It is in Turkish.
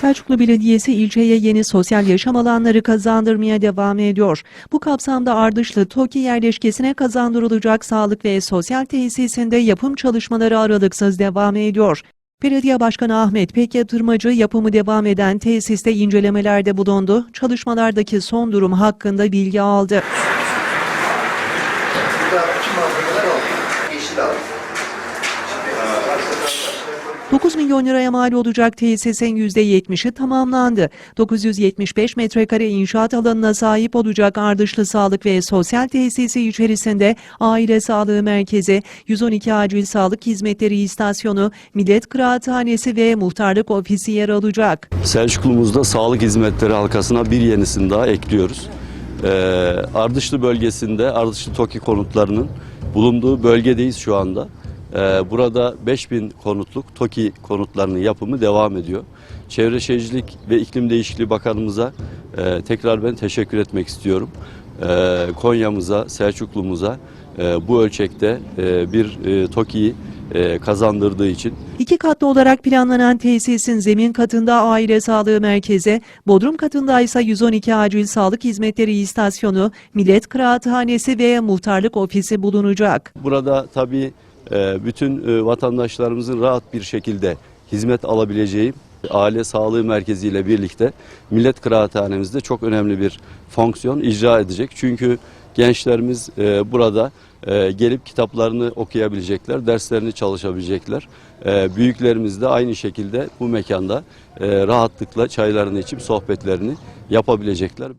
Selçuklu Belediyesi ilçeye yeni sosyal yaşam alanları kazandırmaya devam ediyor. Bu kapsamda Ardışlı TOKİ yerleşkesine kazandırılacak sağlık ve sosyal tesisinde yapım çalışmaları aralıksız devam ediyor. Belediye Başkanı Ahmet Pek Yatırmacı yapımı devam eden tesiste incelemelerde bulundu. Çalışmalardaki son durum hakkında bilgi aldı. Burada tüm malzemeler oldu. Yeşil aldı. 9 milyon liraya mal olacak tesisin %70'i tamamlandı. 975 metrekare inşaat alanına sahip olacak Ardışlı Sağlık ve Sosyal Tesisi içerisinde aile sağlığı merkezi, 112 acil sağlık hizmetleri istasyonu, millet kıraathanesi ve muhtarlık ofisi yer alacak. Selçuklumuzda sağlık hizmetleri halkasına bir yenisini daha ekliyoruz. Ee, Ardışlı bölgesinde Ardışlı TOKİ konutlarının bulunduğu bölgedeyiz şu anda. Ee, burada 5000 konutluk TOKİ konutlarının yapımı devam ediyor. Çevre Şehircilik ve İklim Değişikliği Bakanımıza e, tekrar ben teşekkür etmek istiyorum. Ee, Konya'mıza, Selçuklumuza e, bu ölçekte e, bir e, TOKİ'yi e, kazandırdığı için İki katlı olarak planlanan tesisin zemin katında aile sağlığı merkezi, bodrum katında ise 112 acil sağlık hizmetleri istasyonu, millet kıraathanesi ve muhtarlık ofisi bulunacak. Burada tabii e, bütün e, vatandaşlarımızın rahat bir şekilde hizmet alabileceği aile sağlığı merkezi ile birlikte millet kıraathanemizde çok önemli bir fonksiyon icra edecek. Çünkü gençlerimiz e, burada e, gelip kitaplarını okuyabilecekler, derslerini çalışabilecekler. Büyüklerimiz de aynı şekilde bu mekanda rahatlıkla çaylarını içip sohbetlerini yapabilecekler.